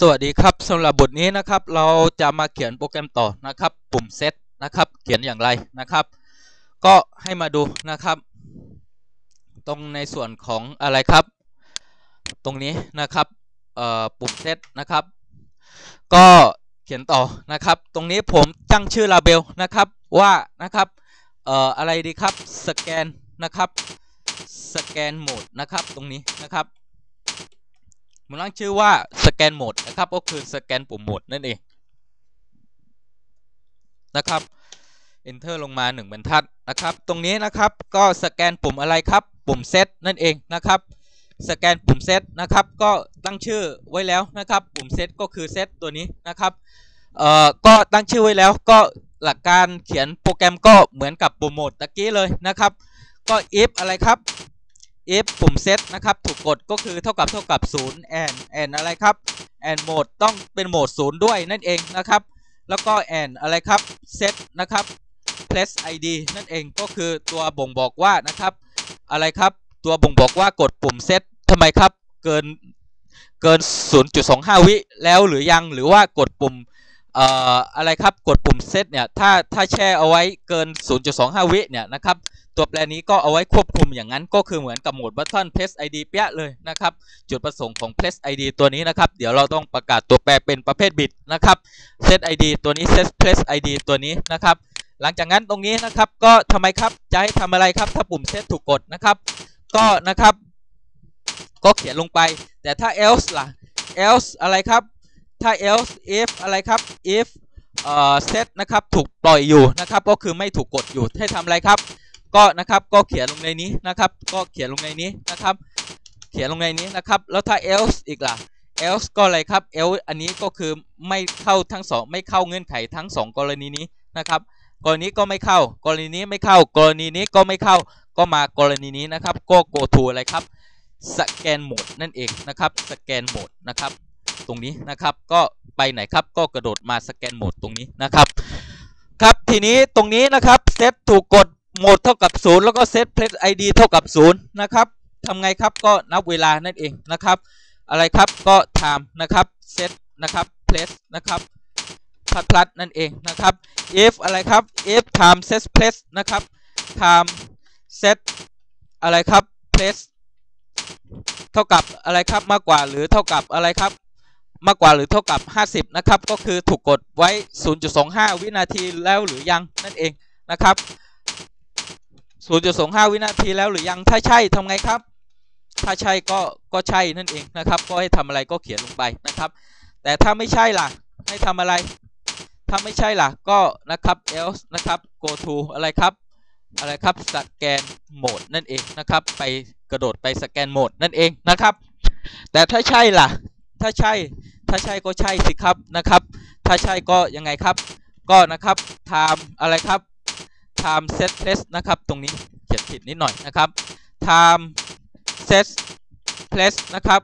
สวัสดีครับสำหรับบทนี้นะครับ เราจะมาเขียนโปรแกรมต่อนะครับ ปุ่มเซตนะครับ เขียนอย่างไรนะครับ ก็ให้มาดูนะครับ ตรงในส่วนของอะไรครับ ตรงนี้นะครับเอ่อปุ่มเซตนะครับ ก็เขียนต่อนะครับ ตรงนี้ผมตั้งชื่อลาเบลนะครับว่านะครับเอ่ออะไรดีครับสแกนนะครับสแกนโหมดนะครับตรงนี้นะครับ มันตั้งชื่อว่าสแกนโหมดนะครับก็คือสแกนปุ่มโหมดนั่นเองนะครับ enter ลงมา 1บรรทัดนะครับ ตรงนี้นะครับก็สแกนปุ่มอะไรครับ ปุ่มเซตนั่นเองนะครับ สแกนปุ่มเซตนะครับ ก็ตั้งชื่อไว้แล้วนะครับ ปุ่มเซตก็คือเซตตัวนี้นะครับเอ่อก็ตั้งชื่อไว้แล้วก็หลักการเขียนโปรแกรมก็เหมือนกับปุ่มโหมดตะกี้เลยนะครับ ก็ if อะไรครับ if ปุ่มเซตนะครับถูกกดก็คือเท่ากับเท่ากับ 0 and and อะไรครับ and mode ต้องเป็นโหมด 0 ด้วยนั่นเองนะครับ แล้วก็ and อะไรครับ set นะครับ place id นั่นเองก็คือตัวบ่งบอกว่านะครับ อะไรครับ ตัวบ่งบอกว่ากดปุ่มเซตทำไมครับ เกินเกิน 0.25 วิแล้วหรือยังหรือว่ากดปุ่มเอ่ออะไรครับกดปุ่มเซตเนี่ยถ้าถ้าแช่เอาไว้เกิน 0.25 วิเนี่ยนะครับ ตัวแปรนี้ก็เอาไว้ควบคุมอย่างนั้นก็คือเหมือนกับโหมดบัตทอน place id เปี้ยเลยนะครับ จุดประสงค์ของ place id ตัวนี้นะครับ เดี๋ยวเราต้องประกาศตัวแปรเป็นประเภทบิตนะครับ set id ตัวนี้ set place id ตัวนี้นะครับ หลังจากนั้นตรงนี้นะครับก็ทำไมครับจะให้ทำอะไรครับ ถ้าปุ่ม set ถูกกดนะครับ ก็นะครับ ก็เขียนลงไป แต่ถ้า else ล่ะ else อะไรครับ ถ้า else if อะไรครับ if เอ่อ set นะครับถูกปล่อยอยู่นะครับ ก็คือไม่ถูกกดอยู่ให้ทำอะไรครับ ก็นะครับก็เขียนลงในนี้นะครับ ก็เขียนลงในนี้นะครับ เขียนลงในนี้นะครับ แล้วถ้า else อีกล่ะ else ก็อะไรครับ else อันนี้ก็คือไม่เข้าทั้งสองไม่เข้าเงื่อนไขทั้งสองกรณีนี้นะครับ กรณีก็ไม่เข้า กรณีนี้ไม่เข้า กรณีนี้ก็ไม่เข้าก็มากรณีนี้นะครับ ก็ go to อะไรครับสแกนโหมดนั่นเองนะครับสแกนโหมดนะครับ ตรงนี้นะครับก็ไปไหนครับก็กระโดดมาสแกนโหมดตรงนี้นะครับ ครับทีนี้ตรงนี้นะครับเซตถูกกด โหมดเท่ากับ 0 แล้วก็เซต place id เท่ากับ 0 นะครับทำไงครับก็นับเวลานั่นเองนะครับ อะไรครับก็ time นะครับ set นะครับ place นะครับพัดพลัดนั่นเองนะครับ if อะไรครับ if time set place นะครับ time set อะไรครับ place เท่ากับอะไรครับมากกว่าหรือเท่ากับอะไรครับมากกว่าหรือเท่ากับ 50 นะครับ ก็คือถูกกดไว้ 0.25 วินาทีแล้วหรือยังนั่นเองนะครับ 0.25 วินาทีแล้วหรือยังถ้าใช่ทำไงครับ ถ้าใช่ก็ก็ใช่นั่นเองนะครับ ก็ให้ทำอะไรก็เขียนลงไปนะครับ แต่ถ้าไม่ใช่ล่ะให้ทำอะไร ถ้าไม่ใช่ล่ะก็นะครับ else นะครับ go to อะไรครับอะไรครับสแกนโหมดนั่นเองนะครับ ไปกระโดดไปสแกนโหมดนั่นเองนะครับ แต่ถ้าใช่ล่ะ ถ้าใช่ ถ้าใช่ก็ใช่สิครับนะครับ ถ้าใช่ก็ยังไงครับ ก็นะครับ time อะไรครับ time set place นะครับ ตรงนี้เขียนผิดนิดหน่อยนะครับ time set place นะครับ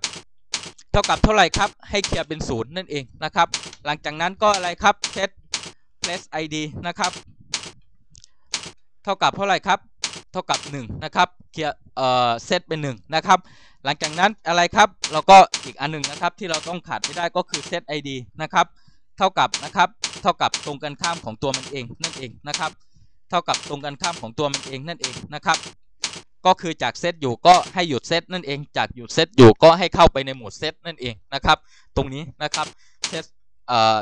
เท่ากับเท่าไหร่ครับ ให้เคลียร์เป็นศูนย์นั่นเองนะครับ หลังจากนั้นก็อะไรครับ set place id นะครับ เท่ากับเท่าไหร่ครับ เท่ากับ 1 นะครับ เคลียร์เอ่อเซตเป็น 1 นะครับ หลังจากนั้นอะไรครับ เราก็อีกอันหนึ่งนะครับ ที่เราต้องขาดไม่ได้ก็คือ set id นะครับ เท่ากับนะครับ เท่ากับตรงกันข้ามของตัวมันเองนั่นเองนะครับ เท่ากับตรงกันข้ามของตัวมันเองนั่นเองนะครับ ก็คือจากเซตอยู่ก็ให้หยุดเซตนั่นเอง จากหยุดเซตอยู่ก็ให้เข้าไปในโหมดเซตนั่นเองนะครับ ตรงนี้นะครับเซตเอ่อ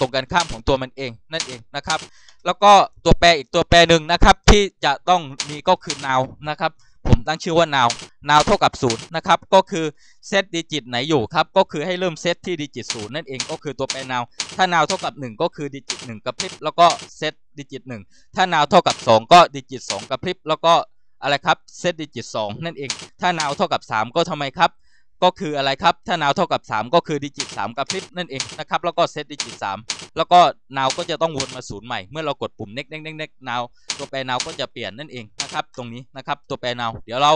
ตรงกันข้ามของตัวมันเองนั่นเองนะครับ แล้วก็ตัวแปรอีกตัวแปรหนึ่งนะครับที่จะต้องมีก็คือ now นะครับ ผมตั้งชื่อว่า now now เท่ากับ0นะครับก็คือเซตดิจิตไหนอยู่ครับก็คือให้เริ่มเซตที่ดิจิต0นั่นเองก็คือตัวแปร now ถ้า now เท่ากับ 1 ก็คือดิจิต 1กระพริบแล้วก็เซตดิจิต 1 ถ้า now เท่ากับ 2 ก็ดิจิต 2กระพริบแล้วก็อะไรครับเซตดิจิต 2 นั่นเอง ถ้า now เท่ากับ 3 ก็ทำไมครับ ก็คืออะไรครับ ถ้า now เท่ากับ 3 ก็คือดิจิต 3 กระพริบนั่นเองนะครับ แล้วก็เซตดิจิต 3 แล้วก็ now ก็จะต้องวนมาศูนย์ใหม่ เมื่อเรากดปุ่ม next next next next now ตัวแปร now ก็จะเปลี่ยนนั่นเองนะครับ ตรงนี้นะครับตัวแปร now เดี๋ยวเรา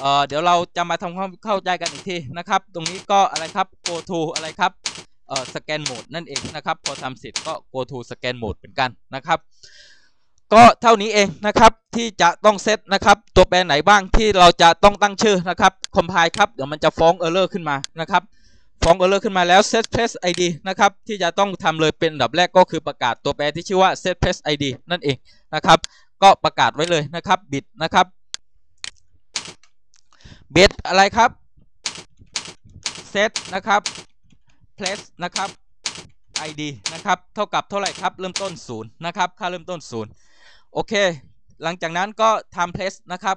เอ่อเดี๋ยวเราจะมาทำความเข้าใจกันอีกทีนะครับ ตรงนี้ก็อะไรครับ go to อะไรครับเอ่อสแกนโหมดนั่นเองนะครับ พอทำเสร็จก็ go to สแกนโหมดเหมือนกันนะครับ ก็เท่านี้เองนะครับที่จะต้องเซตนะครับตัวแปรไหนบ้างที่เราจะต้องตั้งชื่อนะครับ compile ครับเดี๋ยวมันจะฟ้อง error ขึ้นมานะครับฟ้องเออร์เลอร์ขึ้นมาแล้ว set place id นะครับที่จะต้องทำเลยเป็นดับแรกก็คือประกาศตัวแปรที่ชื่อว่า set place id นั่นเองนะครับก็ประกาศไว้เลยนะครับ bit นะครับ bit อะไรครับ set นะครับ place นะครับ id นะครับ เท่ากับเท่าไหร่ครับ เริ่มต้น 0 นะครับ ค่าเริ่มต้น 0 โอเค หลังจากนั้นก็ time plus นะครับ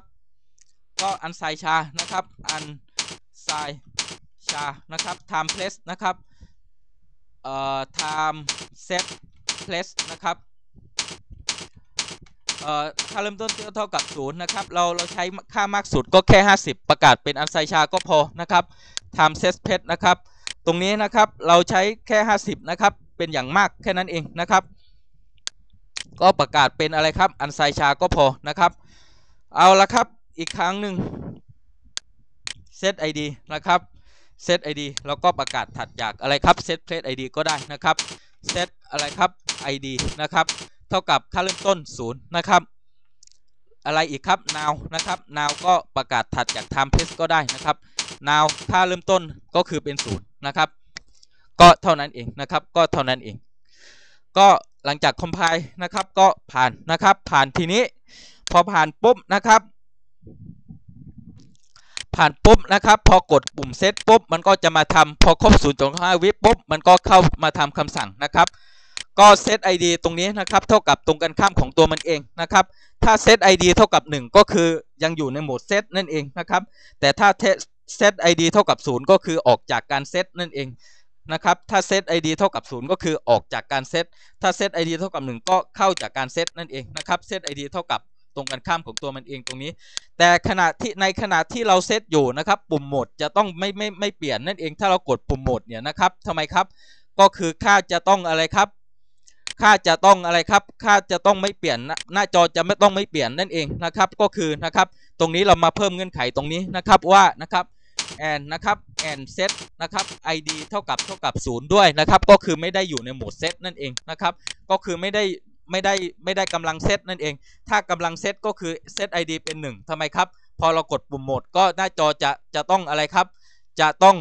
ก็อันไซชานะครับ อันไซชานะครับ time plus นะครับ เอ่อ time set plus นะครับ เอ่อค่าเริ่มต้นเท่ากับ0นะครับ เราเราใช้ค่ามากสุดก็แค่ 50 ประกาศเป็นอันไซชาก็พอนะครับ time set place นะครับ ตรงนี้นะครับเราใช้แค่ 50 นะครับ เป็นอย่างมากแค่นั้นเองนะครับ ก็ประกาศเป็นอะไรครับ อันไซชาก็พอนะครับ เอาละครับอีกครั้งหนึ่ง set id นะครับ set id แล้วก็ประกาศถัดจากอะไรครับ set place id ก็ได้นะครับ set อะไรครับ id นะครับ เท่ากับค่าเริ่มต้น 0 นะครับ อะไรอีกครับ now นะครับ now ก็ประกาศถัดจาก time place ก็ได้นะครับ now ค่าเริ่มต้นก็คือเป็น 0 นะครับ ก็เท่านั้นเองนะครับ ก็เท่านั้นเอง ก็หลังจาก compile นะครับก็ผ่านนะครับ ผ่านทีนี้ พอผ่านปุ๊บนะครับ ผ่านปุ๊บนะครับ พอกดปุ่มเซตปุ๊บมันก็จะมาทำพอครบ0.5วิปุ๊บมันก็เข้ามาทำคำสั่งนะครับก็เซต ID ตรงนี้นะครับเท่ากับตรงกันข้ามของตัวมันเองนะครับ ถ้าเซต ID เท่ากับ 1 ก็คือยังอยู่ในโหมดเซตนั่นเองนะครับ แต่ถ้าเซต ID เท่ากับ 0 ก็คือออกจากการเซตนั่นเอง นะครับถ้าเซต ID เท่ากับ 0 ก็คือออกจากการเซตถ้าเซต ID เท่ากับ 1 ก็เข้าจากการเซตนั่นเองนะครับเซต ID เท่ากับตรงกันข้ามของตัวมันเองตรงนี้ แต่ขณะที่ในขณะที่เราเซตอยู่นะครับปุ่มโหมดจะต้องไม่ไม่ไม่เปลี่ยนนั่นเองถ้าเรากดปุ่มโหมดเนี่ยนะครับทำไมครับ ก็คือค่าจะต้องอะไรครับค่าจะต้องอะไรครับ ค่าจะต้องไม่เปลี่ยน หน้าจอจะไม่ต้องไม่เปลี่ยนนั่นเองนะครับ ก็คือนะครับ ตรงนี้เรามาเพิ่มเงื่อนไขตรงนี้นะครับว่านะครับ and นะครับ and set นะครับ id เท่ากับเท่ากับ 0 ด้วยนะครับ ก็คือไม่ได้อยู่ในโหมดเซตนั่นเองนะครับ ก็คือไม่ได้ไม่ได้ไม่ได้กำลังเซตนั่นเอง ถ้ากำลังเซตก็คือเซต id เป็น 1ทำไมครับ พอเรากดปุ่มโหมดก็หน้าจอจะจะต้องอะไรครับ จะต้อง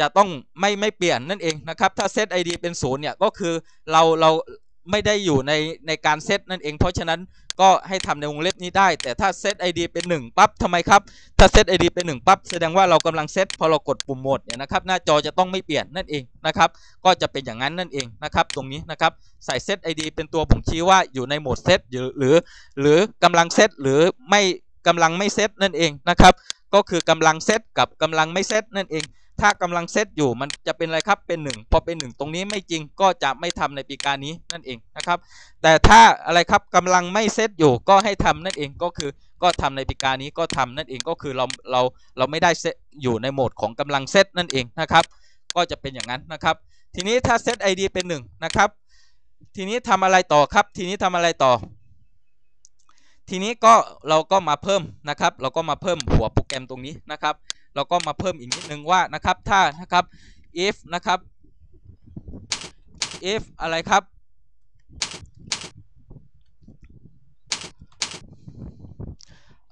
จะต้องไม่ไม่เปลี่ยนนั่นเองนะครับ ถ้าเซต id เป็น0เนี่ยก็คือเราเราไม่ได้อยู่ในในการเซตนั่นเอง เพราะฉะนั้น ก็ให้ทำในวงเล็บนี้ได้ แต่ถ้าเซต id เป็น1ปั๊บทำไมครับ ถ้าเซต id เป็น1ปั๊บแสดงว่าเรากำลังเซตพอเรากดปุ่มโหมดเนี่ยนะครับหน้าจอจะต้องไม่เปลี่ยนนั่นเองนะครับก็จะเป็นอย่างนั้นนั่นเองนะครับตรงนี้นะครับใส่เซต id เป็นตัวบ่งชี้ว่าอยู่ในโหมดเซตหรือหรือหรือกำลังเซตหรือไม่กำลังไม่เซตนั่นเองนะครับก็คือกำลังเซตกับกำลังไม่เซตนั่นเอง ถ้ากำลังเซตอยู่มันจะเป็นอะไรครับเป็น 1 พอเป็น 1 ตรงนี้ไม่จริงก็จะไม่ทำในปีการนี้นั่นเองนะครับ แต่ถ้าอะไรครับกำลังไม่เซตอยู่ก็ให้ทำนั่นเองก็คือก็ทำในปีการนี้ก็ทำนั่นเองก็คือเราเราเราไม่ได้เซตอยู่ในโหมดของกำลังเซตนั่นเองนะครับ ก็จะเป็นอย่างนั้นนะครับ ทีนี้ถ้าเซต ID เป็น 1 นะครับ ทีนี้ทำอะไรต่อครับ ทีนี้ทำอะไรต่อทีนี้ก็เราก็มาเพิ่มนะครับ เราก็มาเพิ่มหัวโปรแกรมตรงนี้นะครับ เราก็มาเพิ่มอีกนิดนึงว่านะครับถ้านะครับ if นะครับ if อะไรครับ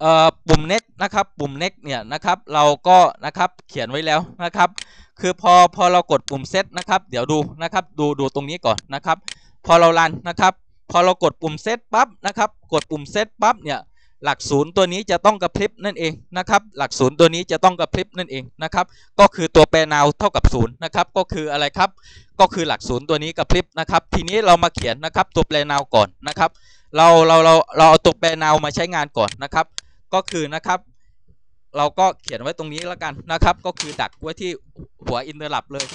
เอ่อ ปุ่ม next นะครับ ปุ่ม next เนี่ยนะครับ เราก็นะครับเขียนไว้แล้วนะครับ คือพอพอเรากดปุ่ม set นะครับ เดี๋ยวดูนะครับ ดูดูตรงนี้ก่อนนะครับ พอเรารันนะครับ พอเรากดปุ่ม set ปั๊บนะครับ กดปุ่ม set ปั๊บเนี่ย หลักศูนย์ตัวนี้จะต้องกระพริบนั่นเองนะครับ หลักศูนย์ตัวนี้จะต้องกระพริบนั่นเองนะครับ ก็คือตัวแปรนาวเท่ากับศูนย์นะครับ ก็คืออะไรครับ ก็คือหลักศูนย์ตัวนี้กระพริบนะครับ ทีนี้เรามาเขียนนะครับตัวแปรนาวก่อนนะครับ เราเราเราเราเอาตัวแปรนาวมาใช้งานก่อนนะครับ ก็คือนะครับเราก็เขียนไว้ตรงนี้แล้วกันนะครับ ก็คือดักไว้ที่หัวอินเตอร์ลับเลย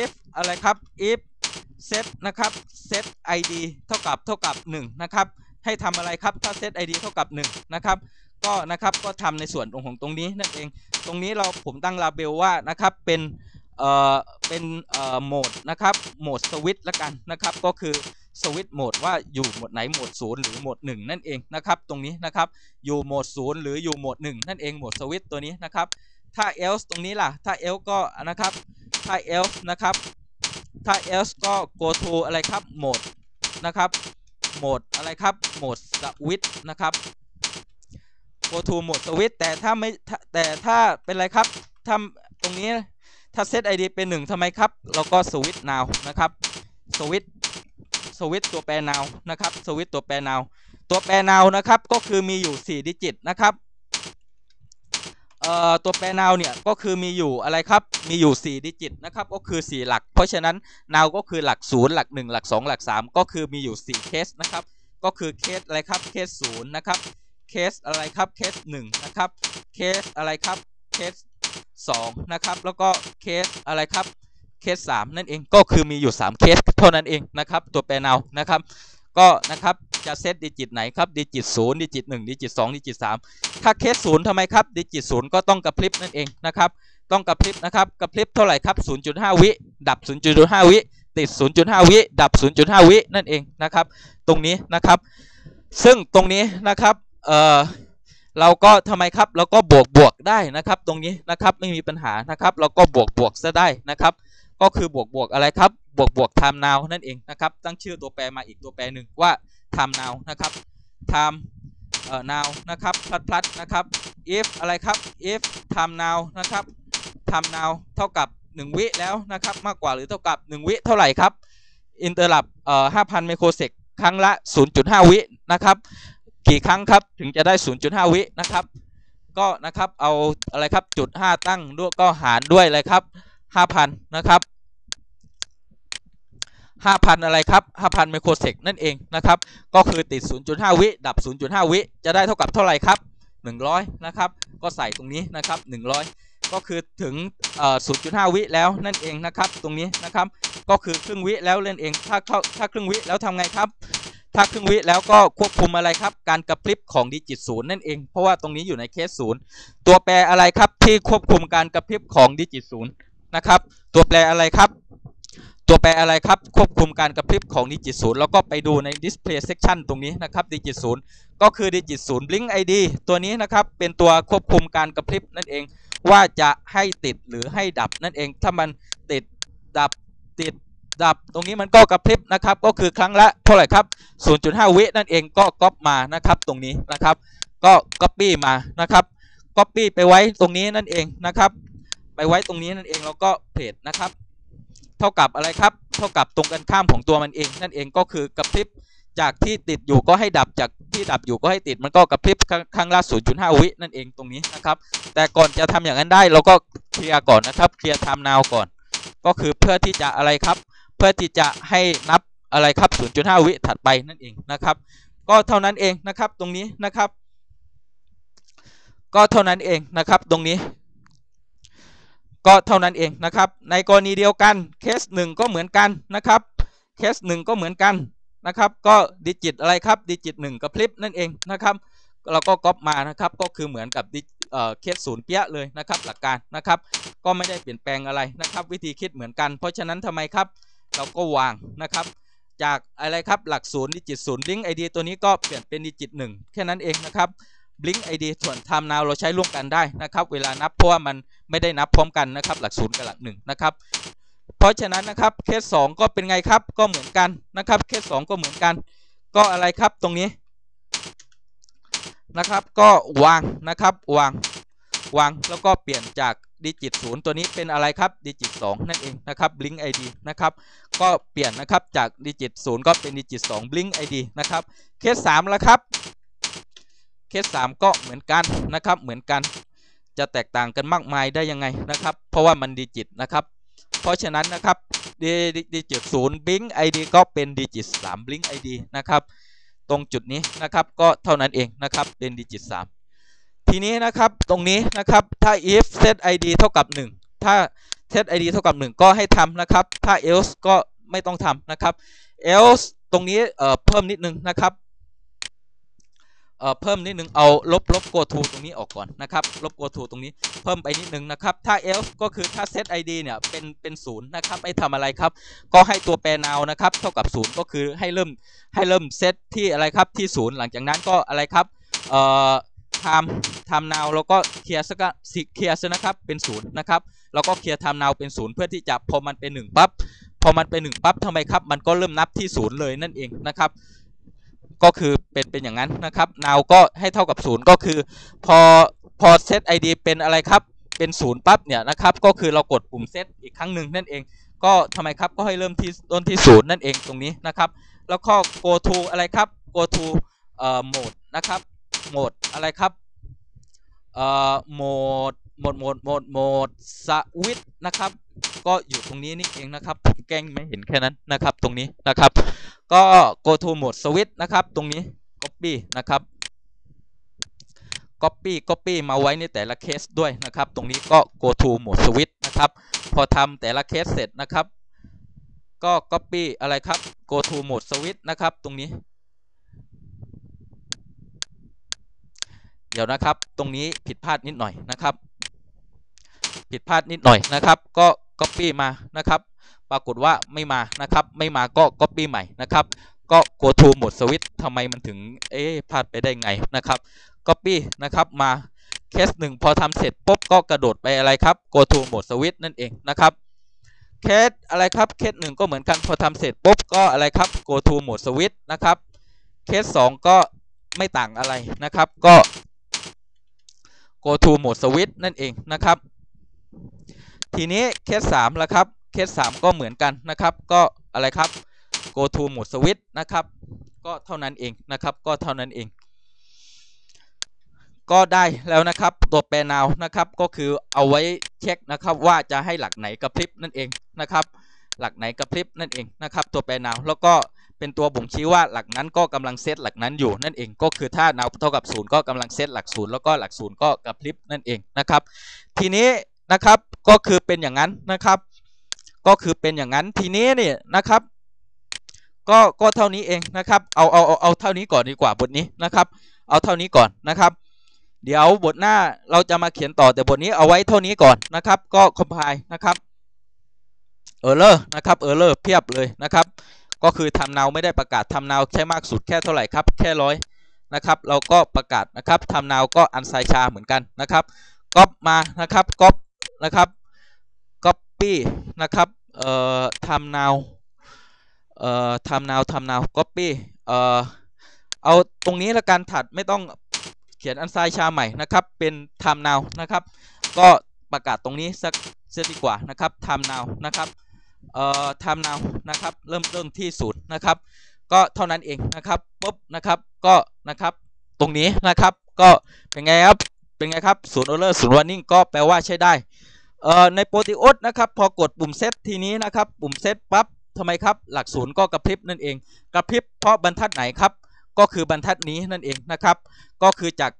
if อะไรครับ if set นะครับ set id เท่ากับเท่ากับ1นะครับ ให้ทำอะไรครับถ้า set id เท่ากับ1นะครับก็นะครับก็ทำในส่วนของตรงนี้นั่นเอง ตรงนี้เราผมตั้งลาเบลว่านะครับเป็นเอ่อเป็นเอ่อโหมดนะครับโหมดสวิตละกันนะครับก็คือสวิตโหมดว่าอยู่โหมดไหนโหมด0หรือโหมด1 นั่นเองนะครับตรงนี้นะครับอยู่โหมด0หรืออยู่โหมด 1 นั่นเองโหมดสวิตตัวนี้นะครับถ้า else ตรงนี้ล่ะถ้า else ก็นะครับถ้า else นะครับถ้า else ก็ go to อะไรครับโหมดนะครับ โหมดอะไรครับโหมดสวิตนะครับ go to โหมดสวิตแต่ถ้าไม่แต่ถ้าเป็นอะไรครับทำตรงนี้ถ้าเซต ID เป็น 1ทำไมครับ เราก็สวิต now นะครับสวิตสวิตตัวแปร now นะครับสวิตตัวแปร now ตัวแปร now นะครับก็คือมีอยู่ 4 ดิจิตนะครับ ตัวแปร now เนี่ยก็คือมีอยู่อะไรครับมีอยู่ 4 ดิจิตนะครับก็คือ 4 หลัก เพราะฉะนั้น now ก็คือหลัก 0 หลัก 1 หลัก 2 หลัก 3 ก็คือมีอยู่ 4 เคสนะครับก็คือเคสอะไรครับเคส0นะครับเคสอะไรครับเคส1นะครับเคสอะไรครับเคส2นะครับแล้วก็เคสอะไรครับเคส3นั่นเองก็คือมีอยู่ 3 เคสเท่านั้นเองนะครับตัวแปร now นะครับ ก็นะครับจะเซตดิจิตไหนครับดิจิต0ดิจิต1ดิจิต2ดิจิต3ถ้าเคส0ทำไมครับดิจิต0ก็ต้องกระพริบนั่นเองนะครับต้องกระพริบนะครับกระพริบเท่าไหร่ครับ 0.5 วิ ดับ 0.5 วิ ติด 0.5 วิ ดับ 0.5 วินั่นเองนะครับ ตรงนี้นะครับ ซึ่งตรงนี้นะครับเอ่อเราก็ทำไมครับเราก็บวกบวกได้นะครับ ตรงนี้นะครับไม่มีปัญหานะครับ เราก็บวกบวกซะได้นะครับ ก็คือบวกบวกอะไรครับ บวกบวก time now นั่นเองนะครับ ตั้งชื่อตัวแปรมาอีกตัวแปรหนึ่งว่า time now นะครับ time เอ่อ now นะครับพลัดพลัดนะครับ if อะไรครับ if time now นะครับ time now เท่ากับ 1 วิแล้วนะครับ มากกว่าหรือเท่ากับ 1 วิเท่าไหร่ครับ interrupt เอ่อ5,000ไมโครเซกครั้งละ 0.5 วินะครับ กี่ครั้งครับถึงจะได้ 0.5 วินะครับก็นะครับเอาอะไรครับจุด5ตั้งด้วยก็หารด้วยอะไรครับ 5,000 นะครับ 5,000 อะไรครับ 5,000 ไมโครเซกนั่นเองนะครับ ก็คือติด 0.5 วิ ดับ 0.5 วิ จะได้เท่ากับเท่าไหร่ครับ 100 นะครับ ก็ใส่ตรงนี้นะครับ 100 ก็คือถึง 0.5 วิแล้วนั่นเองนะครับ ตรงนี้นะครับ ก็คือครึ่งวิแล้วเล่นเอง ถ้าเข้าถ้าครึ่งวิแล้วทำไงครับ ถ้าครึ่งวิแล้วก็ควบคุมอะไรครับ การกระพริบของดิจิตศูนย์นั่นเอง เพราะว่าตรงนี้อยู่ในเคสศูนย์ตัวแปรอะไรครับที่ควบคุมการกระพริบของดิจิตศูนย์นะครับ ตัวแปรอะไรครับ ตัวแปรอะไรครับ ควบคุมการกระพริบของดิจิตศูนย์แล้วก็ไปดูใน display section ตรงนี้นะครับดิจิตศูนย์ก็คือดิจิตศูนย์ blink id ตัวนี้นะครับ เป็นตัวควบคุมการกระพริบนั่นเอง ว่าจะให้ติดหรือให้ดับนั่นเอง ถ้ามันติดดับติดดับ ตรงนี้มันก็กระพริบนะครับ ก็คือครั้งละเท่าไหร่ครับ 0.5 วินั่นเองก็ก๊อปมานะครับ ตรงนี้นะครับ ก็ก๊อปปี้มานะครับก๊อปปี้ไปไว้ตรงนี้นั่นเองนะครับ ไปไว้ตรงนี้นั่นเองแล้วก็เพจนะครับ เท่ากับอะไรครับ เท่ากับตรงกันข้ามของตัวมันเอง นั่นเองก็คือกระพริบจากที่ติดอยู่ก็ให้ดับจากที่ดับอยู่ก็ให้ติดมันก็กระพริบครั้งละ 0.5 วินั่นเองตรงนี้นะครับ แต่ก่อนจะทำอย่างนั้นได้เราก็เคลียร์ก่อนนะครับเคลียร์ไทม์นาวก่อน ก็คือเพื่อที่จะอะไรครับ เพื่อที่จะให้นับอะไรครับ 0.5 วิถัดไปนั่นเองนะครับ ก็เท่านั้นเองนะครับตรงนี้นะครับ ก็เท่านั้นเองนะครับตรงนี้ ก็เท่านั้นเองนะครับ ในกรณีเดียวกันเคสหนึ่งก็เหมือนกันนะครับเคสหนึ่งก็เหมือนกันนะครับ ก็ดิจิตอะไรครับดิจิตหนึ่งกับพลิปนั่นเองนะครับ เราก็ก๊อปมานะครับก็คือเหมือนกับเคสศูนย์เปี้ยเลยนะครับ หลักการนะครับ ก็ไม่ได้เปลี่ยนแปลงอะไรนะครับ วิธีคิดเหมือนกัน เพราะฉะนั้นทำไมครับ เราก็วางนะครับ จากอะไรครับหลักศูนย์ดิจิตศูนย์ลิงก์ไอเดียตัวนี้ก็เปลี่ยนเป็นดิจิตหนึ่งแค่นั้นเองนะครับ ลิงก์ไอดีส่วนไทม์นาวเราใช้ร่วมกันได้นะครับ เวลานับเพราะว่ามันไม่ได้นับพร้อมกันนะครับ หลักศูนย์กับหลักหนึ่งนะครับเพราะฉะนั้นนะครับเคสสองก็เป็นไงครับ ก็เหมือนกันนะครับเคสสองก็เหมือนกัน ก็อะไรครับตรงนี้นะครับก็วางนะครับวางวางแล้วก็เปลี่ยนจากดิจิตศูนย์ตัวนี้เป็นอะไรครับดิจิตสองนั่นเองนะครับบลิงไอดีนะครับก็เปลี่ยนนะครับจากดิจิตศูนย์ก็เป็นดิจิตสองบลิงไอดีนะครับเคสสามแล้วครับ เคสสามก็เหมือนกันนะครับ เหมือนกันจะแตกต่างกันมากมายได้ยังไงนะครับ เพราะว่ามันดิจิตนะครับ เพราะฉะนั้นนะครับดิจิตศูนย์บลิงไอดีก็เป็นดิจิตสามบลิงไอดีนะครับตรงจุดนี้นะครับก็เท่านั้นเองนะครับเป็นดิจิต3ทีนี้นะครับตรงนี้นะครับถ้า if set id เท่ากับ 1 ถ้า set id เท่ากับ 1 ก็ให้ทำนะครับ ถ้า else ก็ไม่ต้องทำนะครับ else ตรงนี้เอ่อเพิ่มนิดนึงนะครับ เอ่อเพิ่มนิดนึงเอาลบลบ go to ตรงนี้ออกก่อนนะครับลบ go to ตรงนี้เพิ่มไปนิดนึงนะครับถ้า else ก็คือถ้า set id เนี่ยเป็นเป็นศูนย์นะครับให้ทำอะไรครับ ก็ให้ตัวแปร now นะครับเท่ากับศูนย์ก็คือให้เริ่มให้เริ่มเซตที่อะไรครับที่ศูนย์หลังจากนั้นก็อะไรครับเอ่อ time time now แล้วก็เคลียร์สักเคลียร์ซะนะครับเป็นศูนย์นะครับแล้วก็เคลียร์ time now เป็นศูนย์เพื่อที่จะพอมันเป็นหนึ่งปั๊บพอมันเป็นหนึ่งปั๊บทำไมครับ มันก็เริ่มนับที่ศูนย์เลยนั่นเองนะครับ ก็คือเป็นเป็นอย่างนั้นนะครับ now ก็ให้เท่ากับศูนย์ก็คือ พอพอเซต id เป็นอะไรครับเป็นศูนย์ปั๊บเนี่ยนะครับก็คือเรากดปุ่มเซตอีกครั้งหนึ่งนั่นเอง ก็ทำไมครับก็ให้เริ่มที่ต้นที่ศูนย์นั่นเองตรงนี้นะครับ แล้วก็ go to อะไรครับ go to เอ่อ mode นะครับ mode อะไรครับเอ่อ mode mode mode mode mode switch นะครับ ก็อยู่ตรงนี้นี่เองนะครับผมแกล้งไม่เห็นแค่นั้นนะครับ ตรงนี้นะครับ ก็ go to mode switch นะครับ ตรงนี้ copy นะครับ copy copy มาไว้ในแต่ละเคสด้วยนะครับ ตรงนี้ก็ go to mode switch นะครับ พอทำแต่ละเคสเสร็จนะครับ ก็ copy อะไรครับ go to mode switch นะครับ ตรงนี้เดี๋ยวนะครับ ตรงนี้ผิดพลาดนิดหน่อยนะครับ ผิดพลาดนิดหน่อยนะครับ ก็ copy มานะครับ ปรากฏว่าไม่มานะครับ ไม่มาก็ copy ใหม่นะครับ ก็ go to mode switch ทำไมมันถึงเอ๊พลาดไปได้ไงนะครับ copy นะครับมาเคสหนึ่งพอทำเสร็จปุ๊บก็กระโดดไปอะไรครับ go to mode switch นั่นเองนะครับเคสอะไรครับเคสหนึ่งก็เหมือนกันพอทำเสร็จปุ๊บก็อะไรครับ go to mode switch นะครับเคสสองก็ไม่ต่างอะไรนะครับก็ go to mode switch นั่นเองนะครับ ทีนี้เคสสามละครับ เคสสามก็เหมือนกันนะครับ ก็อะไรครับ go to mode switch นะครับ ก็เท่านั้นเองนะครับ ก็เท่านั้นเอง ก็ได้แล้วนะครับ ตัวแปร now นะครับ ก็คือเอาไว้เช็คนะครับ ว่าจะให้หลักไหนกระพริบนั่นเองนะครับ หลักไหนกระพริบนั่นเองนะครับ ตัวแปร now แล้วก็เป็นตัวบ่งชี้ว่าหลักนั้นก็กำลังเซตหลักนั้นอยู่นั่นเอง ก็คือถ้า now เท่ากับ0ก็กำลังเซตหลัก0แล้วก็หลัก0ก็กระพริบนั่นเองนะครับ ทีนี้ นะครับ ก็คือเป็นอย่างนั้นนะครับ ก็คือเป็นอย่างนั้นทีนี้เนี่ยนะครับ ก็ก็เท่านี้เองนะครับ เอาเอาเอาเอาเท่านี้ก่อนดีกว่าบทนี้นะครับ เอาเท่านี้ก่อนนะครับ เดี๋ยวบทหน้าเราจะมาเขียนต่อแต่บทนี้เอาไว้เท่านี้ก่อนนะครับ ก็คอมไพล์นะครับเออร์เลอร์นะครับเออร์เลอร์เพียบเลยนะครับ ก็คือทำนาวไม่ได้ประกาศทำนาวใช้มากสุดแค่เท่าไหร่ครับ แค่ร้อยนะครับ เราก็ประกาศนะครับทำนาวก็อันไซชาเหมือนกันนะครับก๊อปมานะครับก๊อป นะครับก๊อปปี้นะครับเอ่อทำนาวเอ่อทำนาวทำนาวก๊อปปี้เอ่อเอาตรงนี้ละกันถัดไม่ต้องเขียนอันไซชาใหม่นะครับ เป็นทำนาวนะครับ ก็ประกาศตรงนี้สักเสียดีกว่านะครับทำนาวนะครับเอ่อทำนาวนะครับ เริ่มต้นที่ศูนย์นะครับ ก็เท่านั้นเองนะครับปุ๊บนะครับก็นะครับ ตรงนี้นะครับ ก็เป็นไงครับ เป็นไงครับศูนย์โอเลอร์ศูนย์วอร์นิ่งก็แปลว่าใช้ได้เอ่อในโปรตีโอสนะครับพอกดปุ่มเซตทีนี้นะครับปุ่มเซตปั๊บทำไมครับหลักศูนย์ก็กระพริบนั่นเอง กระพริบเพราะบรรทัดไหนครับก็คือบรรทัดนี้นั่นเองนะครับ ก็คือจาก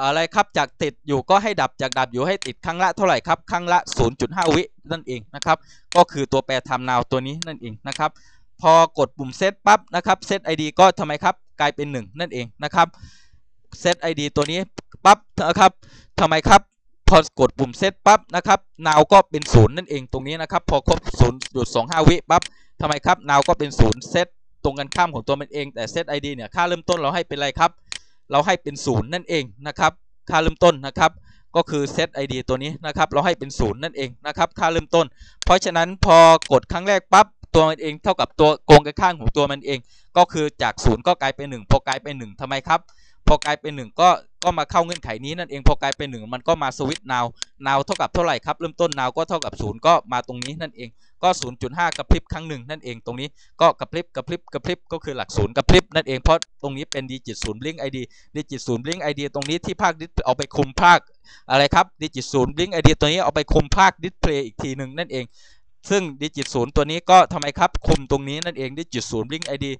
อะไรครับจากติดอยู่ก็ให้ดับจากดับอยู่ให้ติดครั้งละเท่าไหร่ครับครั้งละ 0.5 วินั่นเองนะครับก็คือตัวแปร time now ตัวนี้นั่นเองนะครับพอกดปุ่มเซตปั๊บนะครับเซต ID ก็ทำไมครับกลายเป็น 1 นั่นเองนะครับ เซต ID ตัวนี้ปั๊บนะครับทำไมครับพอกดปุ่มเซตปั๊บนะครับ now ก็เป็น0นั่นเองตรงนี้นะครับ พอครบ0.25วิปั๊บทำไมครับ now ก็เป็น0เซตตรงกันข้ามของตัวมันเองแต่เซต ID เนี่ยค่าเริ่มต้นเราให้เป็นอะไรครับ เราให้เป็น0นั่นเองนะครับค่าเริ่มต้นนะครับก็คือเซต ID ตัวนี้นะครับเราให้เป็น0นั่นเองนะครับค่าเริ่มต้น เพราะฉะนั้นพอกดครั้งแรกปั๊บตัวมันเองเท่ากับตัวโกงกันข้างของตัวมันเอง ก็คือจาก0ก็กลายเป็น1พอกลายเป็น1ทำไมครับ พอกลายเป็น1ก็ก็มาเข้าเงื่อนไขนี้นั่นเองพอกลายเป็น1มันก็มาสวิตช์นาวนาวเท่ากับเท่าไหร่ครับเริ่มต้นนาวก็เท่ากับ0ก็มาตรงนี้นั่นเองก็ 0.5 กระพริบครั้งหนึ่งนั่นเองตรงนี้ก็กระพริบกระพริบกระพริบก็คือหลักศูนย์กระพริบนั่นเองเพราะตรงนี้เป็นดิจิตศูนย์บลิงไอดีดิจิตศูนย์บลิงไอดีตรงนี้ที่ภาคดิสเอาไปคุมภาคอะไรครับดิจิตศูนย์บลิงไอดีตัวนี้เอาไปคุมภาคดิสเพลย์อีกทีหนึ่งนั่นเองซึ่งดิจิตศูนย์ตัวนี้ก็ทำไมครับคุมตรงนี้นั่นเองดิจิตศูนย์บลิงไอดี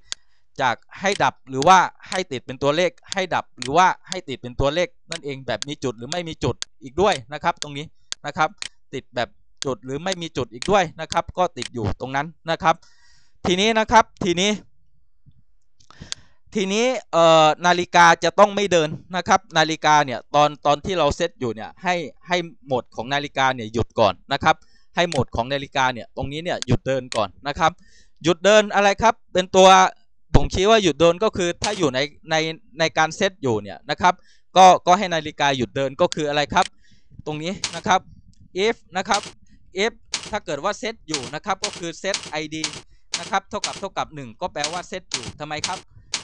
จากให้ดับหรือว่าให้ติดเป็นตัวเลข ให้ดับหรือว่าให้ติดเป็นตัวเลขนั่นเองแบบมีจุดหรือไม่มีจุดอีกด้วยนะครับ ตรงนี้นะครับ ติดแบบจุดหรือไม่มีจุดอีกด้วยนะครับ ก็ติดอยู่ตรงนั้นนะครับ ทีนี้นะครับทีนี้ ทีนี้นาฬิกาจะต้องไม่เดินนะครับ นาฬิกาเนี่ยตอนตอนที่เราเซตอยู่เนี่ยให้ให้โหมดของนาฬิกาเนี่ยหยุดก่อนนะครับ ให้โหมดของนาฬิกาเนี่ยตรงนี้เนี่ยหยุดเดินก่อนนะครับ หยุดเดินอะไรครับเป็นตัว บ่งชี้ว่าหยุดเดินก็คือถ้าอยู่ในในในการเซตอยู่เนี่ยนะครับก็ก็ให้นาฬิกาหยุดเดินก็คืออะไรครับ ตรงนี้นะครับ if นะครับ if ถ้าเกิดว่าเซตอยู่นะครับก็คือเซต id นะครับเท่ากับเท่ากับ 1 ก็แปลว่าเซตอยู่ทำไมครับ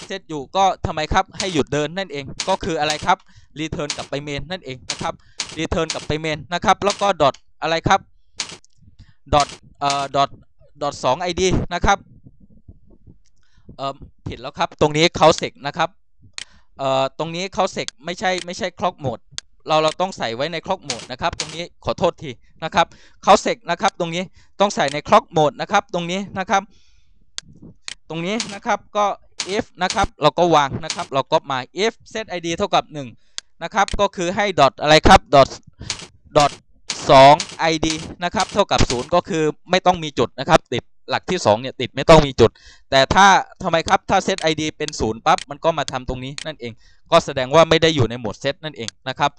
เซตอยู่ก็ทำไมครับให้หยุดเดินนั่นเองก็คืออะไรครับ return กลับไปเมนนั่นเองนะครับรีเทิร์นกลับไปเมนนะครับแล้วก็ดอทอะไรครับดอทเอ่อดอทดอทสองไอดีนะครับ เออผิดแล้วครับ ตรงนี้เขาเสกนะครับเอ่อตรงนี้เขาเสกไม่ใช่ไม่ใช่คล็อกโหมดเราเราต้องใส่ไว้ในคล็อกโหมดนะครับ ตรงนี้ขอโทษทีนะครับเขาเสกนะครับ ตรงนี้ต้องใส่ในคล็อกโหมดนะครับ ตรงนี้นะครับ ตรงนี้นะครับก็ if นะครับ เราก็วางนะครับ เราก็มา if set id เท่ากับ 1 นะครับ ก็คือให้ dot อะไรครับ dot dot 2 id นะครับ เท่ากับ 0 ก็คือไม่ต้องมีจุดนะครับติด หลักที่ 2 เนี่ย ติดไม่ต้องมีจุด แต่ถ้าทำไมครับถ้า set id เป็น0ปั๊บมันก็มาทำตรงนี้นั่นเอง ก็แสดงว่าไม่ได้อยู่ในโหมด set นั่นเองนะครับ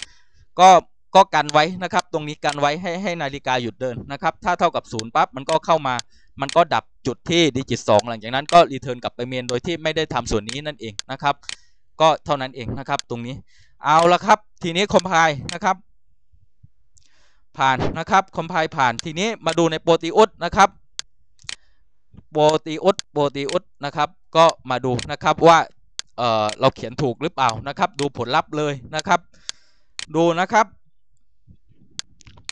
ก็ก็กันไว้นะครับ ตรงนี้กันไว้ให้ให้นาฬิกาหยุดเดินนะครับ ถ้าเท่ากับ0ปั๊บมันก็เข้ามา มันก็ดับจุดที่ดิจิต 2 หลังจากนั้นก็รีเทิร์นกลับไปเมนโดยที่ไม่ได้ทำส่วนนี้นั่นเองนะครับ ก็เท่านั้นเองนะครับตรงนี้เอาละครับ ทีนี้คอมไพล์นะครับผ่านนะครับคอมไพล์ผ่านทีนี้มาดูในโปรตีอุสนะครับ โปรตีอุสโปรตีอุสนะครับก็มาดูนะครับว่าเเราเขียนถูกหรือเปล่านะครับ ดูผลลัพธ์เลยนะครับ ดูนะครับ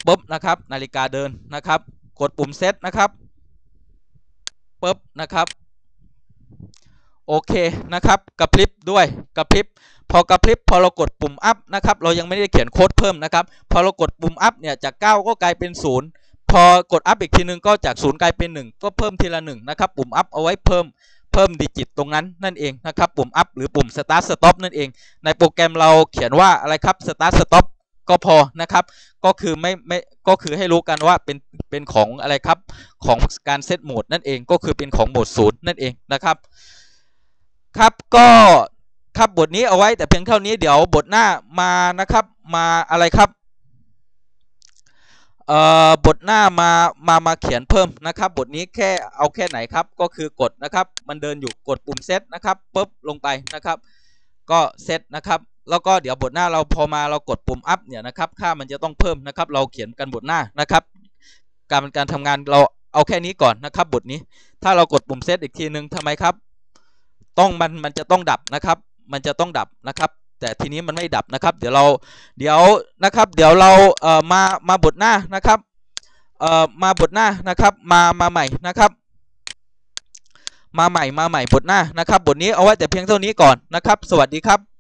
ปุ๊บนะครับนาฬิกาเดินนะครับ กดปุ่มเซตนะครับปุ๊บนะครับโอเคนะครับกระพริบด้วยกระพริบพอกระพริบพอเรากดปุ่มอัพนะครับเรายังไม่ได้เขียนโค้ดเพิ่มนะครับ พอเรากดปุ่มอัพเนี่ยจาก 9 ก็กลายเป็น 0 พอกดอัพอีกทีนึงก็จาก0กลายเป็น 1 ก็เพิ่มทีละ1นะครับปุ่มอัพเอาไว้เพิ่มเพิ่มดิจิตตรงนั้นนั่นเองนะครับปุ่มอัพหรือปุ่ม start stop นั่นเอง ในโปรแกรมเราเขียนว่าอะไรครับ start stop ก็พอนะครับ ก็คือไม่ไม่ก็คือให้รู้กันว่าเป็นเป็นของอะไรครับของการเซตโหมดนั่นเองก็คือเป็นของโหมดศูนย์นั่นเองนะครับครับก็ครับบทนี้เอาไว้แต่เพียงเท่านี้เดี๋ยวบทหน้ามานะครับมาอะไรครับ เอ่อบทหน้ามามามาเขียนเพิ่มนะครับ บทนี้แค่เอาแค่ไหนครับก็คือกดนะครับ มันเดินอยู่กดปุ่มเซตนะครับปุ๊บลงไปนะครับ ก็เซตนะครับแล้วก็เดี๋ยวบทหน้าเราพอมาเรากดปุ่มอัพเนี่ยนะครับค่ามันจะต้องเพิ่มนะครับ เราเขียนกันบทหน้านะครับ การการทำงานเราเอาแค่นี้ก่อนนะครับ บทนี้ ถ้าเรากดปุ่มเซตอีกทีนึงทำไมครับ ต้องมันมันจะต้องดับนะครับ มันจะต้องดับนะครับ แต่ทีนี้มันไม่ดับนะครับ เดี๋ยวเราเดี๋ยวนะครับ เดี๋ยวเราเอ่อมามาบทหน้านะครับเอ่อมาบทหน้านะครับ มามาใหม่นะครับ มาใหม่มาใหม่บทหน้านะครับ บทนี้เอาไว้แต่เพียงเท่านี้ก่อนนะครับ สวัสดีครับ